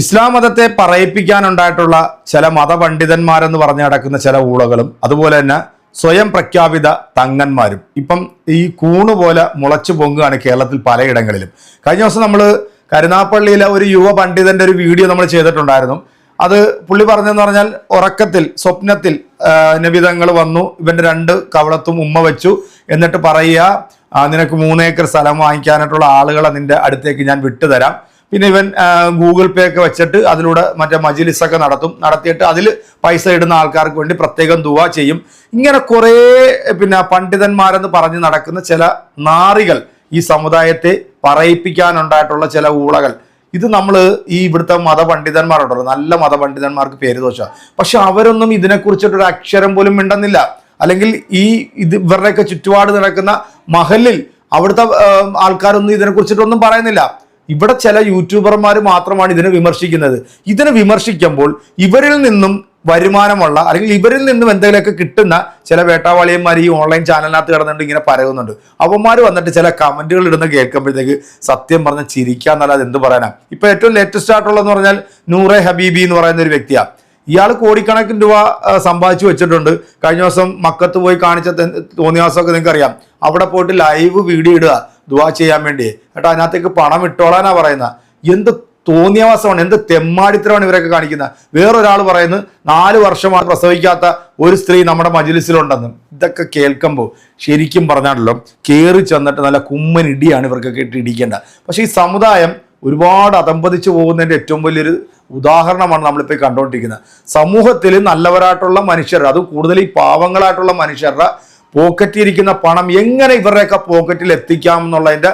ഇസ്ലാം മതത്തെ പറയിപ്പിക്കാനുണ്ടായിട്ടുള്ള ചില മതപണ്ഡിതന്മാരെന്ന് പറഞ്ഞ് നടക്കുന്ന ചില ഊളകളും അതുപോലെ തന്നെ സ്വയം പ്രഖ്യാപിത തങ്ങന്മാരും. ഇപ്പം ഈ കൂണ് പോലെ മുളച്ചു പൊങ്ങുകയാണ് കേരളത്തിൽ പലയിടങ്ങളിലും. കഴിഞ്ഞ ദിവസം നമ്മൾ കരുനാപ്പള്ളിയിലെ ഒരു യുവ പണ്ഡിതന്റെ ഒരു വീഡിയോ നമ്മൾ ചെയ്തിട്ടുണ്ടായിരുന്നു. അത് പുള്ളി പറഞ്ഞെന്ന് പറഞ്ഞാൽ ഉറക്കത്തിൽ സ്വപ്നത്തിൽ നിവിധങ്ങൾ വന്നു ഇവന്റെ രണ്ട് കവളത്തും ഉമ്മ വെച്ചു എന്നിട്ട് പറയുക നിനക്ക് നിനക്ക് മൂന്നേക്കർ സ്ഥലം വാങ്ങിക്കാനായിട്ടുള്ള ആളുകളെ നിന്റെ അടുത്തേക്ക് ഞാൻ വിട്ടുതരാം. പിന്നെ ഇവൻ ഗൂഗിൾ പേ ഒക്കെ വെച്ചിട്ട് അതിലൂടെ മറ്റേ മജിലിസ് ഒക്കെ നടത്തും. നടത്തിയിട്ട് അതിൽ പൈസ ഇടുന്ന ആൾക്കാർക്ക് വേണ്ടി പ്രത്യേകം ദുവ ചെയ്യും. ഇങ്ങനെ കുറേ പിന്നെ പണ്ഡിതന്മാരെന്ന് പറഞ്ഞ് നടക്കുന്ന ചില നാറികൾ ഈ സമുദായത്തെ പറയിപ്പിക്കാനുണ്ടായിട്ടുള്ള ചില ഊളകൾ. ഇത് നമ്മൾ ഈ ഇവിടുത്തെ മതപണ്ഡിതന്മാരുണ്ടല്ലോ നല്ല മതപണ്ഡിതന്മാർക്ക് പേര് ദോഷമാണ് പക്ഷെ അവരൊന്നും ഇതിനെക്കുറിച്ചിട്ടൊരു അക്ഷരം പോലും മിണ്ടുന്നില്ല. അല്ലെങ്കിൽ ഈ ഇത് ഇവരുടെയൊക്കെ ചുറ്റുപാട് നടക്കുന്ന മഹലിൽ അവിടുത്തെ ആൾക്കാരൊന്നും ഇതിനെക്കുറിച്ചിട്ടൊന്നും പറയുന്നില്ല. ഇവിടെ ചില യൂട്യൂബർമാർ മാത്രമാണ് ഇതിനെ വിമർശിക്കുന്നത്. ഇതിനെ വിമർശിക്കുമ്പോൾ ഇവരിൽ നിന്നും വരുമാനമുള്ള അല്ലെങ്കിൽ ഇവരിൽ നിന്നും എന്തെങ്കിലുമൊക്കെ കിട്ടുന്ന ചില വേട്ടാവാളിയന്മാർ ഈ ഓൺലൈൻ ചാനലിനകത്ത് കിടന്നിട്ട് ഇങ്ങനെ പറയുന്നുണ്ട്. അവന്മാർ വന്നിട്ട് ചില കമന്റുകൾ ഇടുന്ന കേൾക്കുമ്പോഴത്തേക്ക് സത്യം പറഞ്ഞ ചിരിക്കാന്നല്ലാതെ എന്ത് പറയാനാ? ഇപ്പം ഏറ്റവും ലേറ്റസ്റ്റ് ആയിട്ടുള്ളതെന്ന് പറഞ്ഞാൽ നൂറെ ഹബീബി എന്ന് പറയുന്ന ഒരു വ്യക്തിയാണ് ഇയാൾ കോടിക്കണക്കിന് രൂപ സമ്പാദിച്ചു വെച്ചിട്ടുണ്ട്. കഴിഞ്ഞ ദിവസം മക്കത്ത് പോയി കാണിച്ച തോന്നിയ തോന്നിയാസമൊക്കെ നിങ്ങൾക്കറിയാം. അവിടെ പോയിട്ട് ലൈവ് വീഡിയോ ഇടുക. ദുവാ ചെയ്യാൻ വേണ്ടി. കേട്ടോ അതിനകത്തേക്ക് പണം ഇട്ടോളാനാ പറയുന്ന എന്ത് തോന്നിയവാസമാണ് എന്ത് തെമ്മാടിത്തരമാണ് ഇവരൊക്കെ കാണിക്കുന്നത്. വേറൊരാൾ പറയുന്നത് നാല് വർഷമാണ് പ്രസവിക്കാത്ത ഒരു സ്ത്രീ നമ്മുടെ മജിലിസിലുണ്ടെന്ന്. ഇതൊക്കെ കേൾക്കുമ്പോൾ ശരിക്കും പറഞ്ഞാണല്ലോ കയറി ചെന്നിട്ട് നല്ല കുമ്മനിടിയാണ് ഇവർക്കൊക്കെ ഇട്ട് ഇടിക്കേണ്ട പക്ഷേ ഈ സമുദായം ഒരുപാട് അതമ്പതിച്ചു പോകുന്നതിന്റെ ഏറ്റവും വലിയൊരു ഉദാഹരണമാണ് നമ്മളിപ്പോൾ കണ്ടുകൊണ്ടിരിക്കുന്നത് സമൂഹത്തിൽ നല്ലവരായിട്ടുള്ള മനുഷ്യർ അത് കൂടുതൽ ഈ പാവങ്ങളായിട്ടുള്ള മനുഷ്യരുടെ പോക്കറ്റിരിക്കുന്ന പണം എങ്ങനെ ഇവരുടെയൊക്കെ പോക്കറ്റിൽ എത്തിക്കാം എന്നുള്ളതിന്റെ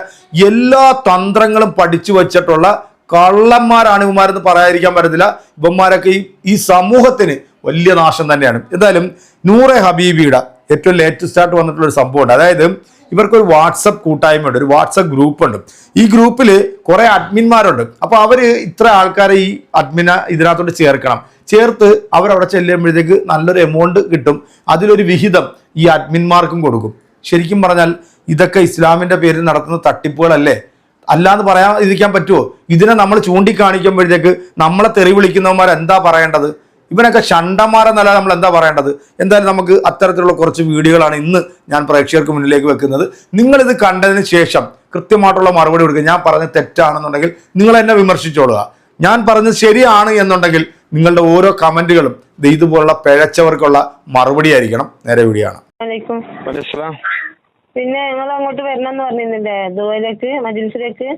എല്ലാ തന്ത്രങ്ങളും പഠിച്ചു വച്ചിട്ടുള്ള കള്ളന്മാരാണ് ഇവന്മാരെന്ന് പറയാതിരിക്കാൻ പറ്റത്തില്ല. ഇവന്മാരൊക്കെ ഈ ഈ സമൂഹത്തിന് വലിയ നാശം തന്നെയാണ്. എന്തായാലും നൂറെ ഹബീബിയുടെ ഏറ്റവും ലേറ്റസ്റ്റ് ആയിട്ട് വന്നിട്ടുള്ള ഒരു സംഭവമുണ്ട്. അതായത് ഇവർക്കൊരു വാട്സപ്പ് കൂട്ടായ്മയുണ്ട് ഒരു വാട്സപ്പ് ഗ്രൂപ്പ് ഉണ്ട് ഈ ഗ്രൂപ്പിൽ കുറേ അഡ്മിന്മാരുണ്ട് അപ്പോൾ അവർ ഇത്ര ആൾക്കാരെ ഈ അഡ്മിന ഇതിനകത്തോട്ട് ചേർക്കണം. ചേർത്ത് അവരവിടെ ചെല്ലുമ്പോഴത്തേക്ക് നല്ലൊരു എമൗണ്ട് കിട്ടും. അതിലൊരു വിഹിതം ഈ അഡ്മിന്മാർക്കും കൊടുക്കും. ശരിക്കും പറഞ്ഞാൽ ഇതൊക്കെ ഇസ്ലാമിന്റെ പേരിൽ നടത്തുന്ന തട്ടിപ്പുകളല്ലേ? അല്ലാന്ന് പറയാൻ ഇരിക്കാൻ പറ്റുമോ ഇതിനെ നമ്മൾ ചൂണ്ടിക്കാണിക്കുമ്പോഴത്തേക്ക് നമ്മളെ തെറി വിളിക്കുന്നവന്മാർ എന്താ പറയേണ്ടത്? ഇവനൊക്കെ ഷണ്ടന്മാരെന്നല്ല നമ്മൾ എന്താ പറയേണ്ടത്? എന്തായാലും നമുക്ക് അത്തരത്തിലുള്ള കുറച്ച് വീഡിയോകളാണ് ഇന്ന് ഞാൻ പ്രേക്ഷകർക്ക് മുന്നിലേക്ക് വെക്കുന്നത്. നിങ്ങളിത് കണ്ടതിന് ശേഷം കൃത്യമായിട്ടുള്ള മറുപടി കൊടുക്കുക. ഞാൻ പറഞ്ഞ തെറ്റാണെന്നുണ്ടെങ്കിൽ നിങ്ങൾ എന്നെ വിമർശിച്ചോളുക. ഞാൻ പറഞ്ഞത് ശരിയാണ് എന്നുണ്ടെങ്കിൽ നിങ്ങളുടെ ഓരോ കമന്റുകളും ദേ ഇതുപോലുള്ള പിഴച്ചവർക്കുള്ള മറുപടി ആയിരിക്കണം. നേരെ വീടിയാണ് പിന്നെ ഞങ്ങൾ അങ്ങോട്ട് വരണമെന്ന് പറഞ്ഞിരുന്നില്ലേ? ദുബൈയിലേക്ക് മജിൽസിലേക്ക്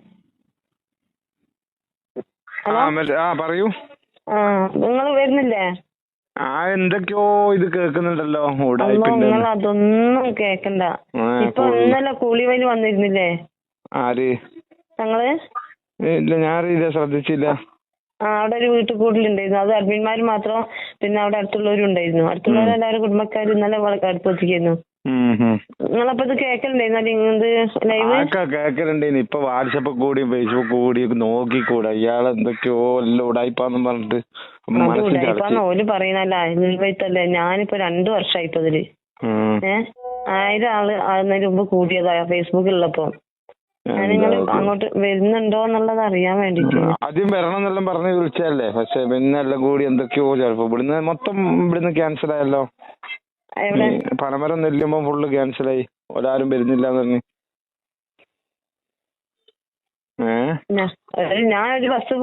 പറയൂ. നിങ്ങൾ വരുന്നില്ലേ? ആ എന്തൊക്കെയോ ഇത് കേൾക്കുന്നുണ്ടല്ലോ. നിങ്ങൾ അതൊന്നും കേക്കണ്ട. ഇപ്പൊ. ഇന്നലെ കൂലിവയിൽ വന്നിരുന്നില്ലേ? ആര്? ഞങ്ങൾ? ഇല്ല ഞാൻ അറിയില്ല ശ്രദ്ധിച്ചില്ല. ആ അവിടെ ഒരു വീട്ടിൽ കൂടുതലുണ്ടായിരുന്നു അത് അഡ്മിന്മാർ മാത്രം പിന്നെ അവിടെ അടുത്തുള്ളവരും ഉണ്ടായിരുന്നു അടുത്തുള്ളവരെല്ലാവരും കുടുംബക്കാർ ഇന്നലെ അടുത്തെത്തിക്കുന്നു ഉം, ഉം. നിങ്ങളപ്പോ ഇത് കേക്കലുണ്ടായിരുന്നു. ഇപ്പൊ വാട്സപ്പ് കൂടിയും ഫേസ്ബുക്ക് കൂടിയും നോക്കിക്കൂടെ? ഇയാൾ എന്തൊക്കെയോ എല്ലാം ഉടായിപ്പാന്നും പറഞ്ഞിട്ട് ഓൽ പറയുന്നല്ല അയൽവൈത്തല്ലേ ഞാനിപ്പോ രണ്ടു വർഷമായി ഇപ്പൊ ഇതിൽ ഏഹ് ആയിരം ആൾ അതിന് മുമ്പ് കൂടിയതാ. ഫേസ്ബുക്കിലുള്ളപ്പോ നിങ്ങൾ അങ്ങോട്ട് വരുന്നുണ്ടോ എന്നുള്ളത് അറിയാൻ വേണ്ടിട്ട് ആദ്യം വരണം എന്നെല്ലാം പറഞ്ഞ് വിളിച്ചതല്ലേ? പക്ഷെ പിന്നെ എല്ലാം കൂടി എന്തൊക്കെയോ ചിലപ്പോ ഇവിടുന്ന് മൊത്തം ഇവിടുന്ന് ക്യാൻസൽ ആയല്ലോ. പനമരം നെല്ലുമ്പോ ഫുള്ള് ക്യാൻസൽ ആയി. ഒരാരും വരുന്നില്ല പറഞ്ഞ്. ഏഹ് ഞാ- ഒരു ബസ്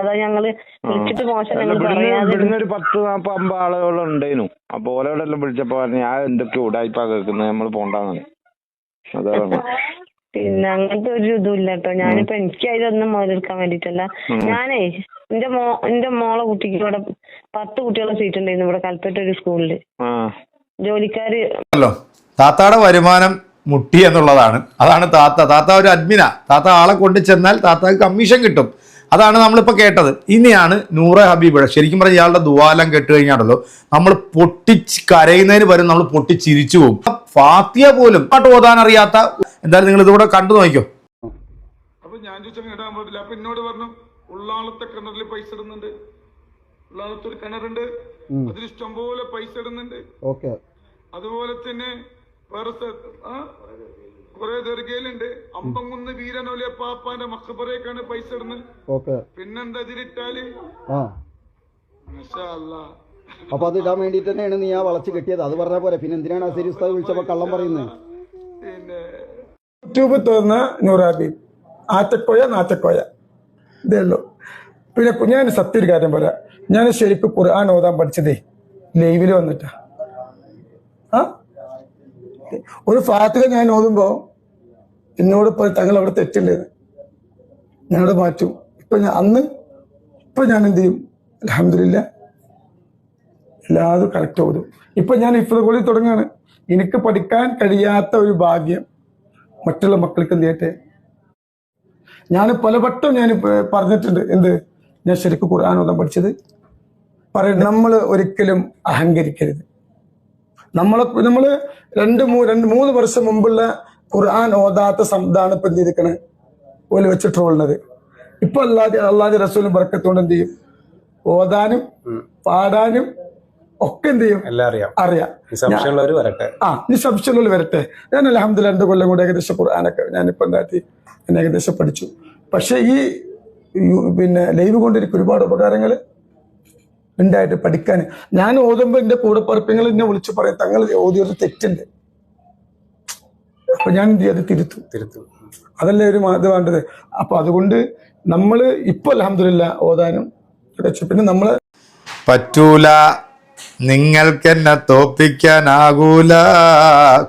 അതാ ഞങ്ങൾ വിളിച്ചിട്ട് മോശം അല്ല, ഞങ്ങൾ ഇവിടുന്ന് ഒരു പത്ത് നാപ്പത് അമ്പത് ആളുകളും ഉണ്ടായിരുന്നു അപ്പൊ ഓരോടെല്ലാം വിളിച്ചപ്പോ പറഞ്ഞു ഞാൻ എന്തൊക്കെ ഉടായ്പ കേൾക്കുന്നത് നമ്മൾ പോണ്ടാന്ന്. അതാ പറഞ്ഞെ. പിന്നെ അങ്ങനത്തെ ഒരു ഇതും ഇല്ല കേട്ടോ. ഞാനിപ്പോ എനിക്ക് അതിലൊന്നും മുതലെടുക്കാൻ വേണ്ടിട്ടല്ല. ഞാനേ എന്റെ മോ എന്റെ മോളെ കുട്ടിക്ക് ഇവിടെ പത്ത് കുട്ടികളെ സീറ്റ് ഉണ്ടായിരുന്നു ഇവിടെ കൽപ്പറ്റ ഒരു സ്കൂളിൽ ആ. ജോലിക്കാര് ഹലോ. താത്താടെ വരുമാനം മുട്ടി എന്നുള്ളതാണ്. അതാണ് താത്ത. താത്ത ഒരു അഡ്മിന താത്ത ആളെ കൊണ്ട് ചെന്നാൽ താത്ത കമ്മീഷൻ കിട്ടും. അതാണ് നമ്മളിപ്പോൾ കേട്ടത്. ഇനിയാണ് നൂറ ഹബീബ് ശരിക്കും പറഞ്ഞാൽ ഇയാളുടെ ദുവാലം കേട്ട് കഴിഞ്ഞാണല്ലോ. നമ്മൾ പൊട്ടിച്ച് കരയുന്നതിന് വരും നമ്മൾ പൊട്ടിച്ചിരിച്ചു പോകും. ഫാത്തിയ പോലും പാട്ട് ഓതാൻ അറിയാത്ത എന്തായാലും നിങ്ങൾ ഇതുകൂടെ കണ്ടു നോക്കിയോ അപ്പൊ ഞാൻ ചോദിച്ചാൽ ഇടാൻ പാടില്ല അപ്പൊ എന്നോട് പറഞ്ഞു ഉള്ളാളത്തെ കിണറിൽ പൈസ ഇടുന്നുണ്ട്. ഉള്ളാളത്ത് ഒരു കിണറുണ്ട് അതിൽ ഇഷ്ടംപോലെ പൈസ ഇടുന്നുണ്ട്. ഓക്കെ. അതുപോലെ തന്നെ വേറെ ആ കുറെ ദീർഘയിലുണ്ട് അമ്പംകുന്ന് വീരനൊലിയ പാപ്പാന്റെ മക്കബറേക്കാണ് പൈസ ഇടുന്നത്. ഓക്കെ. പിന്നെന്താ ഇതിലിട്ടാൽ? ആ. മാഷാ അല്ലാ. അപ്പൊ അത് ഇടാൻ വേണ്ടിട്ട് തന്നെയാണ് നീ ആ വളച്ച് കെട്ടിയത്. അത് പറഞ്ഞ പോലെ പിന്നെ എന്തിനാണ് അസരി ഉസ്താദ് വിളിച്ചപ്പോ കള്ളം പറയുന്നത് യൂട്യൂബ് തുറന്ന നൂറാബീബ് ആറ്റക്കോയ നാറ്റക്കോയ ഇതേ ഉള്ളൂ. പിന്നെ ഞാൻ സത്യ ഒരു കാര്യം പറയാം. ഞാൻ ശരിക്കും ഖുർആൻ ഓതാൻ പഠിച്ചതേ ലൈവിൽ വന്നിട്ടാ. ആ? ഒരു ഫാത്തിക ഞാൻ ഓതുമ്പോ എന്നോട് ഇപ്പോൾ തങ്ങൾ അവിടെ തെറ്റില്ലേ? ഞാനവിടെ മാറ്റും. ഇപ്പൊ ഞാൻ അന്ന് ഇപ്പൊ ഞാൻ എന്ത് ചെയ്യും? അലഹമില്ല എല്ലാതും കറക്റ്റ് ഓതും. ഇപ്പൊ ഞാൻ ഇഫ്ത് കൂടി തുടങ്ങാണ് എനിക്ക് പഠിക്കാൻ കഴിയാത്ത ഒരു ഭാഗ്യം. മറ്റുള്ള മക്കൾക്ക് എന്ത് ചെയ്യട്ടെ? ഞാൻ പലവട്ടം ഞാൻ പറഞ്ഞിട്ടുണ്ട്. എന്ത്? ഞാൻ ശരിക്കും ഖുർആൻ ഓതാൻ പഠിച്ചത് പറയുന്നത് നമ്മൾ ഒരിക്കലും അഹങ്കരിക്കരുത്. നമ്മളെ നമ്മൾ രണ്ട് മൂ രണ്ട് മൂന്ന് വർഷം മുമ്പുള്ള ഖുർആൻ ഓതാത്ത സംതാണ് ഇപ്പം എന്ത് ചെയ്തിരിക്കണത് ഓൽ വെച്ചിട്ടുള്ളത് ഇപ്പൊ അല്ലാതെ അല്ലാതെ റസൂലും ബർക്കത്തോണ്ട് എന്ത് ചെയ്യും? ഓതാനും പാടാനും ഒക്കെ എന്ത് ചെയ്യും? എല്ലാം അറിയാം. അറിയാം. ഈ സംശയമുള്ളവർ വരട്ടെ. ആ ഇനി സംശയമുള്ളവർ വരട്ടെ. ഞാൻ അലഹമ്മദ് രണ്ട് കൊല്ലം കൂടെ ഏകദേശം ഖുർആാനൊക്കെ ഞാനിപ്പോൾ എന്താക്കി ഞാൻ ഏകദേശം പഠിച്ചു. പക്ഷെ ഈ പിന്നെ ലൈവ് കൊണ്ട് എനിക്ക് ഒരുപാട് ഉപകാരങ്ങൾ ഉണ്ടായിട്ട് പഠിക്കാൻ. ഞാൻ ഓതുമ്പോൾ എന്റെ കൂടെ പറപ്പിങ്ങൾ എന്നെ വിളിച്ചു പറയും തങ്ങൾ ഓതിയൊരു തെറ്റുണ്ട്. അപ്പൊ ഞാൻ എന്ത് ചെയ്യും? അത് തിരുത്തും. തിരുത്തും. അതല്ലേ ഒരു ഇത് വേണ്ടത്? അപ്പൊ അതുകൊണ്ട് നമ്മൾ ഇപ്പൊ അലഹമില്ല ഓതാനും പിന്നെ നമ്മൾ പറ്റൂല. നിങ്ങൾക്കെന്നെ തോപ്പിക്കാനാകൂല.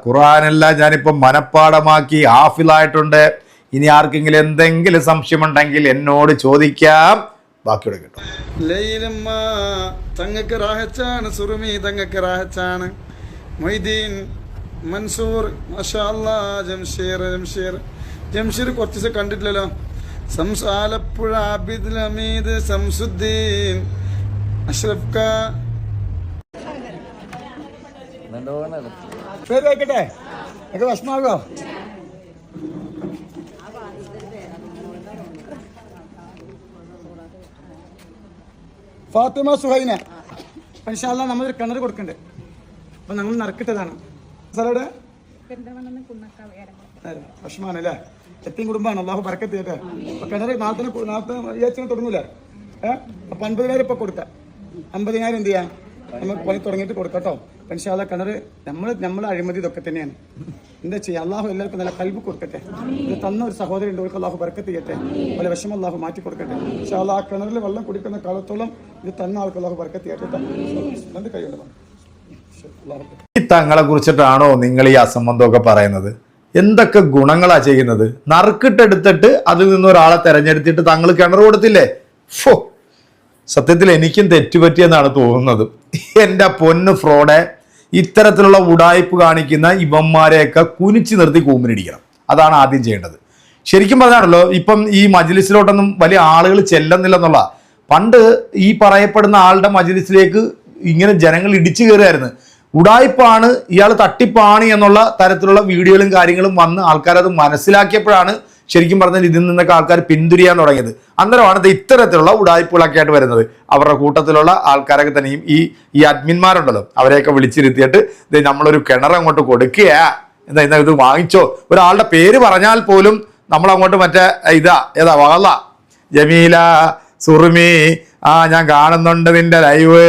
ഖുറാനെല്ലാം ഞാനിപ്പോൾ മനഃപ്പാടമാക്കി ആഫിലായിട്ടുണ്ട് ഇനി ആർക്കെങ്കിലും എന്തെങ്കിലും സംശയമുണ്ടെങ്കിൽ എന്നോട് ചോദിക്കാം. ബാക്കിയുടെ കിട്ടും. ലൈലമ്മ തങ്ങക്ക് റാഹച്ചാണ് സുറുമി തങ്ങക്ക് റാഹച്ചാണ് മൊയ്തീൻ മൻസൂർ മാഷാ അല്ലാ ജംഷീർ ജംഷീർ. ജംഷീർ കുറച്ച് ദിവസം കണ്ടിട്ടില്ലല്ലോ. സംസ് ആലപ്പുഴ ആബിദ് ഹമീദ് സംസുദ്ദീൻ അഷ്റഫ് ഫാത്തിമ സുഹൈന. പക്ഷേ നമ്മളൊരു കിണർ കൊടുക്കണ്ടേ. അപ്പൊ നമ്മൾ നറുക്കിട്ടതാണ്. സ്ഥലവിടെ ഭക്ഷണമാണ് അല്ലേ എത്തിയും കുടുംബമാണ്. അള്ളാഹു പറക്കത്തി കേട്ടെ അപ്പൊ കിണർ നാളത്തിന് നാളത്തെ ഏച്ചിനെ തുടങ്ങൂലേ? ഏഹ് അപ്പൊ അമ്പതിനായിരം ഇപ്പൊ കൊടുക്കാം. അമ്പതിനായിരം എന്ത് ചെയ്യാം? നമുക്ക് പണി തുടങ്ങിയിട്ട് കൊടുക്കട്ടോ ഇൻഷാല്ല കിണർ നമ്മൾ നമ്മൾ അഴിമതി ഇതൊക്കെ തന്നെയാണ്. എന്താ ചെയ്യുക അള്ളാഹു എല്ലാവർക്കും നല്ല കൽബ് കൊടുക്കട്ടെ. ഇത് തന്ന ഒരു സഹോദരൻ ഉണ്ട് അവർക്ക് അള്ളാഹു ബർക്കത്ത് ചെയ്യട്ടെ. അതുപോലെ വിഷമം അള്ളാഹു മാറ്റി കൊടുക്കട്ടെ. പക്ഷേ ആ കിണറിൽ വെള്ളം കുടിക്കുന്ന കാലത്തോളം ഇത് തന്ന ആൾക്ക് അള്ളാഹു ബർക്കത്ത് ചെയ്യട്ടെ രണ്ട് കൈയുണ്ട് അള്ളാഹു ഈ തങ്ങളെ കുറിച്ചിട്ടാണോ നിങ്ങൾ ഈ അസംബന്ധമൊക്കെ പറയുന്നത്? എന്തൊക്കെ ഗുണങ്ങളാ ചെയ്യുന്നത്? നറുക്കിട്ടെടുത്തിട്ട് അതിൽ നിന്ന് ഒരാളെ തെരഞ്ഞെടുത്തിട്ട് തങ്ങൾ കിണർ കൊടുത്തില്ലേ? ഫോ. സത്യത്തിൽ എനിക്കും തെറ്റുപറ്റിയെന്നാണ് തോന്നുന്നത്. എന്റെ പൊന്ന് ഫ്രോഡെ ഇത്തരത്തിലുള്ള ഉടായ്പ് കാണിക്കുന്ന ഇവന്മാരെയൊക്കെ കുനിച്ചു നിർത്തി കൂമ്പിനിടിക്കണം. അതാണ് ആദ്യം ചെയ്യേണ്ടത്. ശരിക്കും പറഞ്ഞാണല്ലോ ഇപ്പം ഈ മജിലിസിലോട്ടൊന്നും വലിയ ആളുകൾ ചെല്ലുന്നില്ലെന്നുള്ള പണ്ട് ഈ പറയപ്പെടുന്ന ആളുടെ മജിലിസിലേക്ക് ഇങ്ങനെ ജനങ്ങൾ ഇടിച്ചു കയറുമായിരുന്നു ഉടായ്പാണ് ഇയാൾ തട്ടിപ്പാണ് എന്നുള്ള തരത്തിലുള്ള വീഡിയോകളും കാര്യങ്ങളും വന്ന് ആൾക്കാരത് മനസ്സിലാക്കിയപ്പോഴാണ് ശരിക്കും പറഞ്ഞാൽ ഇതിൽ നിന്നൊക്കെ ആൾക്കാർ പിന്തുരിയാൻ തുടങ്ങിയത്. അന്നേരമാണ് ഇത് ഇത്തരത്തിലുള്ള ഉടായ്പകളൊക്കെ ആയിട്ട് വരുന്നത്. അവരുടെ കൂട്ടത്തിലുള്ള ആൾക്കാരൊക്കെ തന്നെയും ഈ ഈ അഡ്മിന്മാരുണ്ടല്ലോ അവരെയൊക്കെ വിളിച്ചിരുത്തിയിട്ട് ഇത് നമ്മളൊരു കിണർ അങ്ങോട്ട് കൊടുക്കുക എന്താ ഇന്ന ഇത് വാങ്ങിച്ചോ? ഒരാളുടെ പേര് പറഞ്ഞാൽ പോലും നമ്മൾ അങ്ങോട്ട് മറ്റേ ഇതാ ഏതാ വള ജമീല സുറുമി ആ ഞാൻ കാണുന്നുണ്ട് നിന്റെ ലൈവ്.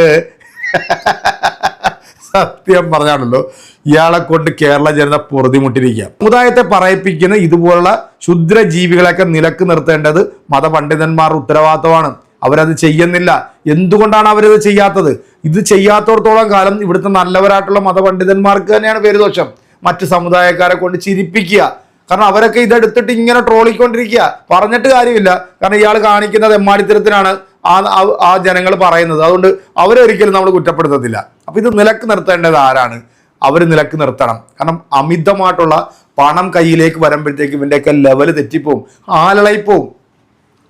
സത്യം പറഞ്ഞാണല്ലോ. ഇയാളെ കൊണ്ട് കേരള ജനത പൊറുതിമുട്ടിരിക്കുക സമുദായത്തെ പറയിപ്പിക്കുന്ന ഇതുപോലുള്ള ക്ഷുദ്ര ജീവികളെയൊക്കെ നിലയ്ക്ക് നിർത്തേണ്ടത് മതപണ്ഡിതന്മാരുടെ ഉത്തരവാദിത്തമാണ് അവരത് ചെയ്യുന്നില്ല. എന്തുകൊണ്ടാണ് അവരത് ചെയ്യാത്തത്? ഇത് ചെയ്യാത്തോടത്തോളം കാലം ഇവിടുത്തെ നല്ലവരായിട്ടുള്ള മതപണ്ഡിതന്മാർക്ക് തന്നെയാണ് പേരുദോഷം. മറ്റ് സമുദായക്കാരെ കൊണ്ട് ചിരിപ്പിക്കുക. കാരണം അവരൊക്കെ ഇതെടുത്തിട്ട് ഇങ്ങനെ ട്രോളിക്കൊണ്ടിരിക്കുക. പറഞ്ഞിട്ട് കാര്യമില്ല. കാരണം ഇയാൾ കാണിക്കുന്നത് എമ്മാടിത്തരത്തിനാണ് ആ ആ- ജനങ്ങൾ പറയുന്നത്. അതുകൊണ്ട് അവരൊരിക്കലും നമ്മൾ കുറ്റപ്പെടുത്തത്തില്ല. അപ്പൊ ഇത് നിലയ്ക്ക് നിർത്തേണ്ടത് ആരാണ്? അവർ നിലയ്ക്ക് നിർത്തണം. കാരണം അമിതമായിട്ടുള്ള പണം കയ്യിലേക്ക് വരുമ്പോഴത്തേക്ക് ഇവന്റെയൊക്കെ ലെവൽ തെറ്റിപ്പോവും. ആലളയിപ്പോവും.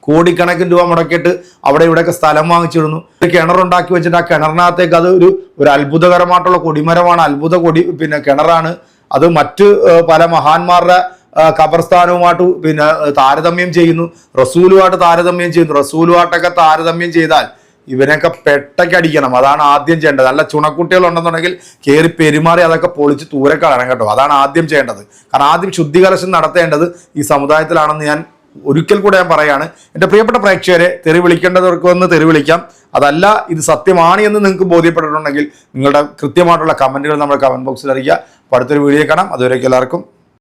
കോടിക്കണക്കിന് രൂപ മുടക്കിയിട്ട് അവിടെ ഇവിടെയൊക്കെ സ്ഥലം വാങ്ങിച്ചിടുന്നു. ഒരു കിണറുണ്ടാക്കി വെച്ചിട്ട് ആ കിണറിനകത്തേക്ക് അത് ഒരു ഒരു അത്ഭുതകരമായിട്ടുള്ള കൊടിമരമാണ്. അത്ഭുത കൊടി പിന്നെ കിണറാണ്. അത് മറ്റ് പല മഹാന്മാരുടെ ഖബർസ്ഥാനവുമായിട്ട് പിന്നെ താരതമ്യം ചെയ്യുന്നു. റസൂലുമായിട്ട് താരതമ്യം ചെയ്യുന്നു. റസൂലുമായിട്ടൊക്കെ താരതമ്യം ചെയ്താൽ ഇവനൊക്കെ പെട്ടക്കടിക്കണം അതാണ് ആദ്യം ചെയ്യേണ്ടത്. നല്ല ചുണക്കുട്ടികൾ ഉണ്ടെന്നുണ്ടെങ്കിൽ കയറി പെരുമാറി അതൊക്കെ പൊളിച്ച് തൂരക്കളയണം കളയണം കേട്ടോ. അതാണ് ആദ്യം ചെയ്യേണ്ടത്. കാരണം ആദ്യം ശുദ്ധികലശം നടത്തേണ്ടത് ഈ സമുദായത്തിലാണെന്ന് ഞാൻ ഒരിക്കൽ കൂടെ ഞാൻ പറയാണ്. എന്റെ പ്രിയപ്പെട്ട പ്രേക്ഷകരെ തെറി വിളിക്കേണ്ടവർക്ക് വന്ന് തെറി വിളിക്കാം. അതല്ല ഇത് സത്യമാണ് എന്ന് നിങ്ങൾക്ക് ബോധ്യപ്പെട്ടിട്ടുണ്ടെങ്കിൽ നിങ്ങളുടെ കൃത്യമായിട്ടുള്ള കമന്റുകൾ നമ്മുടെ കമന്റ് ബോക്സിൽ അറിയിക്കുക. അപ്പോൾ അടുത്തൊരു വീഡിയോ കാണാം. അതുവരേക്കും എല്ലാവർക്കും